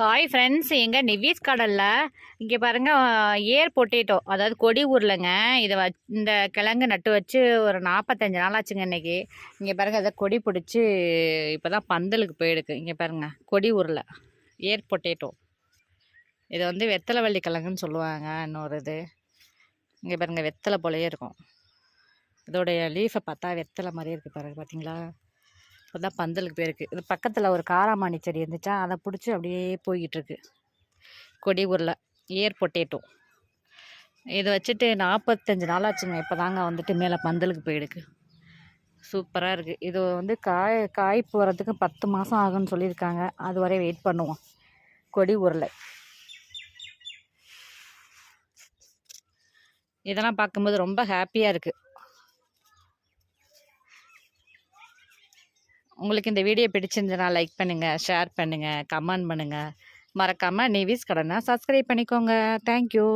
Hi friends எங்கள் நிவீஸ் கடலில் இங்கே பாருங்கள் ஏர் பொட்டேட்டோ அதாவது கொடி உருளைங்க இதை வ இந்த கிழங்கு நட்டு வச்சு ஒரு நாற்பத்தஞ்சு நாள் ஆச்சுங்க இன்றைக்கி இங்கே பாருங்கள் அதை கொடி பிடிச்சி இப்போ தான் பந்தலுக்கு போயிடுக்கு இங்கே பாருங்கள் கொடி உருளை ஏர் பொட்டேட்டோ. இது வந்து வெத்தலை வள்ளி கிழங்குன்னு சொல்லுவாங்க இன்னொரு இது. இங்கே பாருங்கள் வெத்தலை போலயே இருக்கும். இதோடைய லீஃபை பார்த்தா வெத்தலை மாதிரியே இருக்குது பாருங்கள் பார்த்தீங்களா இப்போ தான் பந்தலுக்கு போயிருக்கு. இது பக்கத்தில் ஒரு காராமணி செடி இருந்துச்சா அதை பிடிச்சி அப்படியே போய்கிட்டுருக்கு. கொடி உருளை ஏர் பொட்டேட்டோ. இதை வச்சுட்டு நாற்பத்தஞ்சு நாள் ஆச்சுங்க இப்போ தாங்க வந்துட்டு மேலே பந்தலுக்கு போயிடுக்கு சூப்பராக இருக்குது இது வந்து காய் காய் போகிறதுக்கு பத்து மாதம் ஆகும்னு சொல்லியிருக்காங்க. அது வரை வெயிட் பண்ணுவோம். கொடி உருளை. இதெல்லாம் பார்க்கும்போது ரொம்ப ஹாப்பியாக இருக்குது உங்களுக்கு இந்த வீடியோ பிடிச்சிருந்ததுனா லைக் பண்ணுங்கள் ஷேர் பண்ணுங்கள் கமெண்ட் பண்ணுங்கள் மறக்காமல் நிவிஸ் கடனை சப்ஸ்கிரைப் பண்ணிக்கோங்க. தேங்க்யூ